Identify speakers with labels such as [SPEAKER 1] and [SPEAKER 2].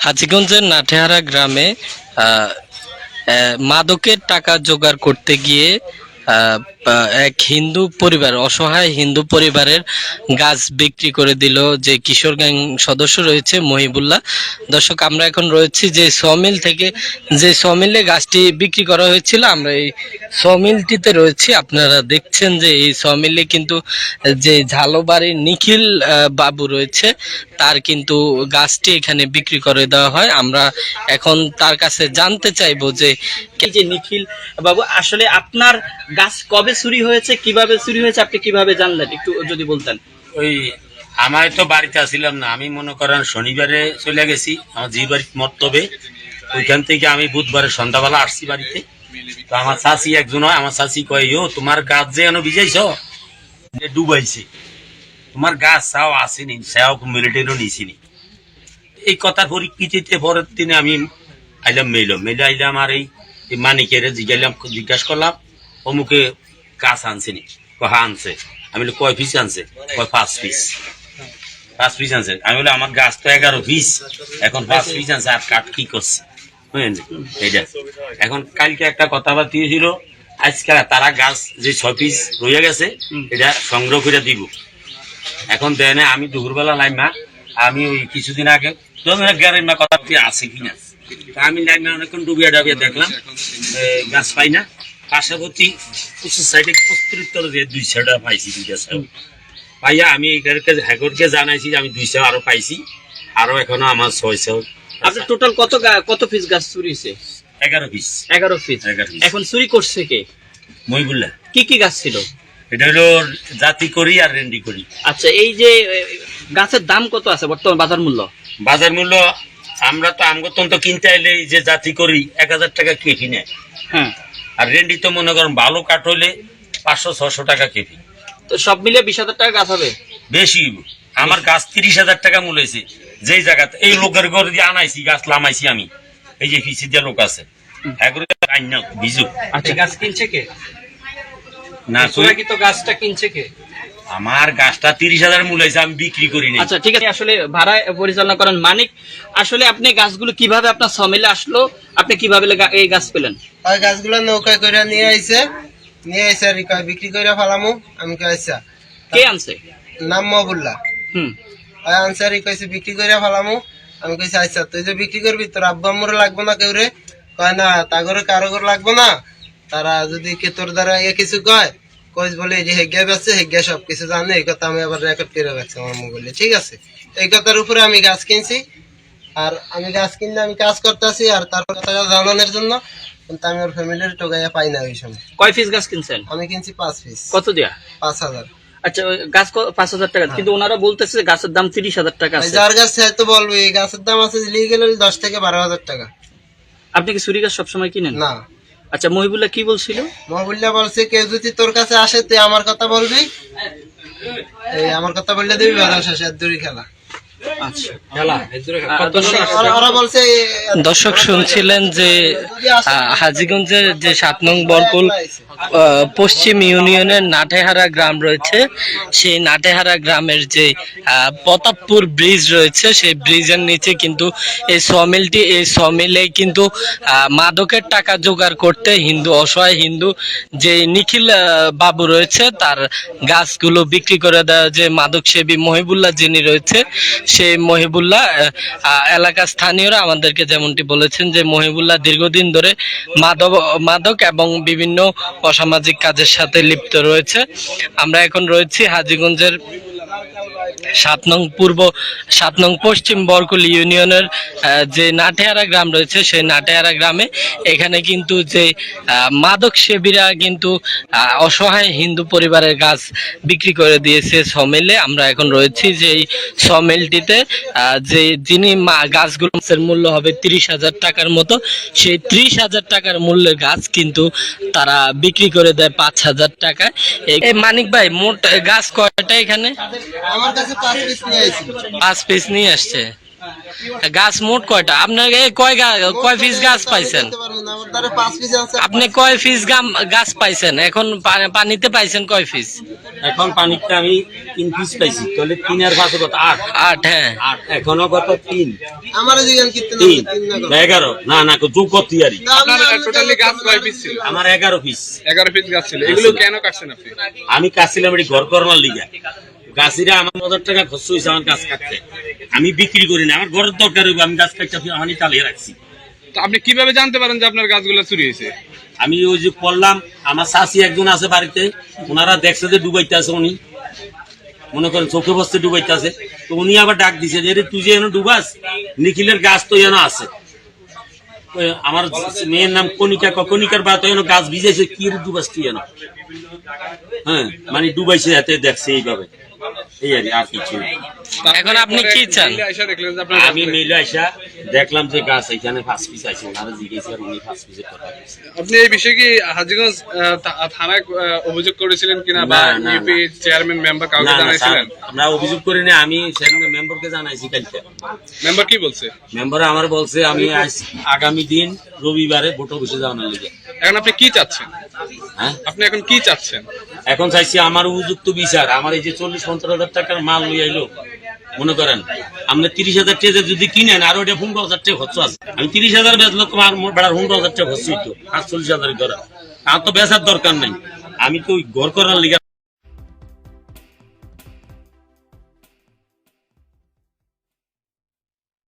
[SPEAKER 1] হাজিগঞ্জের নাটেহারা গ্রামে মাদকের টাকা জোগাড় করতে গিয়ে এক হিন্দু পরিবার, অসহায় হিন্দু পরিবারের গাছ বিক্রি করে দিল যে কিশোর গ্যাং সদস্য রয়েছে মহিবুল্লাহ। দর্শক, আমরা এখন রয়েছি যে সমিল থেকে, যে সমিলে গাছটি বিক্রি করা হয়েছিল, আমরা এই সমিলটিতে রয়েছি। আপনারা দেখছেন যে এই সমিলে কিন্তু যে ঝালোবাড়ির নিখিল বাবু রয়েছে, তার কিন্তু গাছটি এখানে বিক্রি করে দেওয়া হয়। আমরা এখন তার কাছে জানতে চাইব যে
[SPEAKER 2] নিখিল বাবু, আসলে আপনার গাছ কবে চুরি হয়েছে, কীভাবে চুরি হয়েছে, আপনি কীভাবে জানলেন? একটু যদি বলতেন।
[SPEAKER 3] ওই আমার তো বাড়িতে আসছিলাম না। আমি মনে করেন শনিবারে চলে গেছি, আমার যে বাড়িতে মর্তবে। ওইখান থেকে আমি বুধবারে সন্ধ্যাবেলা আসছি বাড়িতে। তো আমার চাষি একজন হয়, আমার চাষি কয় ও তোমার গাছ যে এনে ভিজাইছ? ডুবাইছে। তোমার গাছ চাও, আসেনি সেও মিলিটারিও নিছিনি। এই কথার পরিপ্রেক্ষিতে পরের দিনে আমি আইলাম মেইল মেইলে আইলাম আর এই মানিকের জিজ্ঞাসা করলাম, অমুকে গাছ আনছেনি কয় হ্যাঁ আনছে? আমি বলি, কয় পিস আনছে? কয় পাঁচ পিস পাঁচ পিস আনছে। আমি বলি, আমার গাছ তো এগারো পিস এখন পাঁচ পিস আনছে, আর কাঠ কি করছে? এখন কালকে একটা কথাবার্তা ছিল আজকে তারা গাছ যে ছ পিস রয়ে গেছে, এটা সংগ্রহ করে দিব। এখন দেয় আমি দুপুরবেলা লাইমা, আমি ওই কিছুদিন আগে গ্যারের মা কথা আছে কিনা? আমি লাইমা অনেকক্ষণ ডুবিয়া ডাবিয়া দেখলাম গাছ পাই না। পার্শ্ববর্তী উঁচু সাইডে কস্তুরিত্তর দিয়ে দুই সাইডে পাইছি দুইটা সাইড পাইয়া আমি এটাকে হ্যাগরকে জানাইছি যে আমি দুই সাইড আরও পাইছি আরও এখনও আমার ছয় সাইড
[SPEAKER 2] আপনার টোটাল কত কত পিস গাছ চুরি হয়েছে?
[SPEAKER 3] এগারো পিস
[SPEAKER 2] এগারো পিস এখন চুরি করছে কে?
[SPEAKER 3] মহিবুল্লাহ।
[SPEAKER 2] কি কি গাছ ছিল?
[SPEAKER 3] এটা হলো জাতি করি আর রেন্ডি করি।
[SPEAKER 2] আচ্ছা এই যে গাছের দাম কত আছে বর্তমান বাজার মূল্য?
[SPEAKER 3] বাজার মূল্য আমরা তো আমগতন তো কিনতে আইলে যে জাতি করি এক হাজার টাকা কে কিনে
[SPEAKER 2] হ্যাঁ।
[SPEAKER 3] আর রেন্ডি তো মনে করেন ভালো কাঠ হলে পাঁচশো ছশো টাকা কেজি।
[SPEAKER 2] তো সব মিলে বিশ হাজার টাকা গাছ হবে?
[SPEAKER 3] বেশি। আমার গাছ তিরিশ হাজার টাকা মূল হয়েছে। যেই জায়গাতে এই লোকের ঘর দিয়ে আনাইছি গাছ লামাইছি আমি। এই যে পিসি দিয়ে লোক আছে।
[SPEAKER 2] আচ্ছা। গাছ কিনছে কে?
[SPEAKER 3] না
[SPEAKER 2] তো গাছটা কিনছে কে?
[SPEAKER 3] আমার গাছটা তিরিশ হাজার মূল হয়েছে আমি বিক্রি করি না
[SPEAKER 2] আচ্ছা ঠিক আছে। আসলে ভাড়া পরিচালনা করেন মানিক। আসলে আপনি গাছগুলো কীভাবে আপনার সমিলে আসলো? আপনি কীভাবে এই গাছ পেলেন?
[SPEAKER 4] ওই গাছগুলো নৌকায় করে নিয়ে আইছে। নিয়ে আইছে আর বিক্রি করে ফেলামু। আমি কই আচ্ছা।
[SPEAKER 2] কে আনছে?
[SPEAKER 4] নাম মবুল্লা
[SPEAKER 2] হুম।
[SPEAKER 4] ওই আনসারি কইছে বিক্রি করে ফেলামু। আমি কইছি আচ্ছা তুই যে বিক্রি করবি তোর আব্বা আম্মুর লাগবো না কেউ রে কয় না তাগরে কারও লাগবো না। তারা যদি কে তোর দ্বারা এ কিছু কয় কইস বলে এই যে হেগিয়া বেছে হেগিয়া সব কিছু জানে এই কথা আমি আবার রেকর্ড করে রাখছি আমার মোবাইলে ঠিক আছে? এই কথার উপরে আমি গাছ কিনছি আর আমি গাছ কিনলে আমি কাজ করতেছি আর তার কথা জানানোর জন্য কিন্তু আমি ওর ফ্যামিলির টোকাইয়া পাই না ওই সময়।
[SPEAKER 2] কয় পিস গাছ কিনছেন?
[SPEAKER 4] আমি কিনছি পাঁচ পিস
[SPEAKER 2] কত দিয়া?
[SPEAKER 4] পাঁচ হাজার।
[SPEAKER 2] আচ্ছা ওই গাছ পাঁচ হাজার টাকা। কিন্তু ওনারা বলতেছে গাছের দাম তিরিশ হাজার টাকা
[SPEAKER 4] যার গাছ তো বলব এই গাছের দাম আছে লিগেল দশ থেকে বারো হাজার টাকা।
[SPEAKER 2] আপনি কি চুরি গাছ সবসময় কিনেন?
[SPEAKER 4] না।
[SPEAKER 2] আচ্ছা মহিবুল্লাহ কি বলছিল?
[SPEAKER 4] মহিবুল্লাহ বলছে, কেউ যদি তোর কাছে আসে, তুই আমার কথা বলবি? এই, আমার কথা বললে দিবি শেষে আর দড়ি খেলা।
[SPEAKER 2] দর্শক,
[SPEAKER 4] এই-
[SPEAKER 1] দর্শক শুনছিলেন যে হাজিগঞ্জের যে সাত নং বরকুল পশ্চিম ইউনিয়নের নাটেহারা গ্রাম রয়েছে। সেই নাটেহারা গ্রামের যে আহ, প্রতাপপুর ব্রিজ রয়েছে সেই ব্রিজের নিচে কিন্তু এই সমিলটি এই সমিলে কিন্তু আহ, মাদকের টাকা জোগাড় করতে হিন্দু অসহায় হিন্দু যে নিখিল বাবু রয়েছে তার গাছগুলো বিক্রি করে দেওয়া যে মাদক সেবী মহিবুল্লাহ যিনি রয়েছে সেই মহিবুল্লাহ এলাকার স্থানীয়রা আমাদেরকে যেমনটি বলেছেন যে মহিবুল্লাহ দীর্ঘদিন ধরে মাদক মাদক এবং বিভিন্ন অসামাজিক কাজের সাথে লিপ্ত রয়েছে। আমরা এখন রয়েছি হাজীগঞ্জের সাত নং পূর্ব, সাত নং পশ্চিম বরকুল ইউনিয়নের যে নাটেহারা গ্রাম রয়েছে, সেই নাটেহারা গ্রামে এখানে কিন্তু যে মাদক সেবীরা কিন্তু অসহায় হিন্দু পরিবারের গাছ বিক্রি করে দিয়েছে সমেলে। আমরা এখন রয়েছি যে এই সমেলটিতে যে যিনি গাছগুলোর মূল্য হবে তিরিশ হাজার টাকার মতো, সেই ত্রিশ হাজার টাকার মূল্যের গাছ কিন্তু তারা বিক্রি করে দেয় পাঁচ হাজার টাকায়। মানিক ভাই, মোট গাছ কয়টা এখানে?
[SPEAKER 4] আমার কাছে পাঁচ পিস নিয়ে
[SPEAKER 1] আসছে। গাছ মোট কয়টা? আপনার এই কয় কয় পিস গাছ পাইছেন? আপনি কয় পিস গাম- গাছ পাইছেন? এখন পানিতে পাইছেন কয় পিস?
[SPEAKER 3] এখন পানিতে আমি তিন পিস পাইছি। তাহলে তিন আর পাঁচ কত আট।
[SPEAKER 1] আট হ্যাঁ।
[SPEAKER 3] আট। এখনও কত তিন।
[SPEAKER 4] আমার
[SPEAKER 3] তিন। এগারো। না না যোগ করতে আরি
[SPEAKER 5] আপনার টোটালি গাছ কয় পিস ছিল?
[SPEAKER 3] আমার এগারো পিস।
[SPEAKER 5] এগারো পিস গাছ ছিল। এগুলো কেন কাটছেন আপনি?
[SPEAKER 3] আমি কাটছিলাম এটি ঘর করবার লিগা। গাছিরা আমার হাজার টাকা খরচ হয়েছে আমার গাছ কাটতে। আমি বিক্রি করি না আমার ঘরের দরকার হইব আমি গাছ কাটতে আমি চালিয়ে রাখছি।
[SPEAKER 5] তো আপনি কীভাবে জানতে পারেন যে আপনার গাছগুলো চুরি হয়েছে?
[SPEAKER 3] আমি ওই যে করলাম আমার শাশি একজন আছে বাড়িতে ওনারা দেখছে যে ডুবাইতে আছে উনি। মনে করেন চোখে বসতে ডুবাইতে আছে। তো উনি আবার ডাক দিছে যে তুই যে এনে ডুবাস নিখিলের গাছ তো এনে আছে। আমার মেয়ের নাম কনিকা কনিকার বা তো গাছ ভিজেছে কি ডুবাস তুই এনে হ্যাঁ মানে ডুবাইছে হাতে দেখছে এইভাবে। এই আর আর কিছু
[SPEAKER 1] এখন আপনি কি চান?
[SPEAKER 5] মিলে আইসা দেখলেন যে আপনার
[SPEAKER 3] আমি
[SPEAKER 5] গাছ-
[SPEAKER 3] আসা দেখলাম যে গাছ এখানে পাঁচ পিস আছে ওনারা জিজ্ঞেস আর উনি পাঁচ পিসের কথা
[SPEAKER 5] আপনি এই বিষয়ে কি হাজিগঞ্জ থানায় অভিযোগ করেছিলেন কিনা বা ইউপি চেয়ারম্যান মেম্বার কাউকে জানাইছিলেন?
[SPEAKER 3] আমরা অভিযোগ করি না আমি মেম্বারকে জানাইছি কালকে।
[SPEAKER 5] মেম্বার কি বলছে?
[SPEAKER 3] মেম্বার আমার বলছে আমি আগামী দিন রবিবারে ভোট অফিসে লিগে।
[SPEAKER 5] এখন আপনি কি চাচ্ছেন?
[SPEAKER 3] হ্যাঁ?
[SPEAKER 5] আপনি এখন কি চাচ্ছেন?
[SPEAKER 3] এখন চাইছি আমার উপযুক্ত বিচার। আমার এই যে চল্লিশ পঞ্চাশ হাজার টাকার মাল লই আইলো মনে করেন আপনি তিরিশ হাজার টাকা যদি কিনেন আর ওইটা পনেরো হাজার টাকা খরচ আছে। আমি তিরিশ হাজার বেচলো তোমার বেড়ার পনেরো হাজার টাকা খরচ হইতো আটচল্লিশ হাজার তো বেচার দরকার নাই। আমি তো ওই ঘর করার লিগে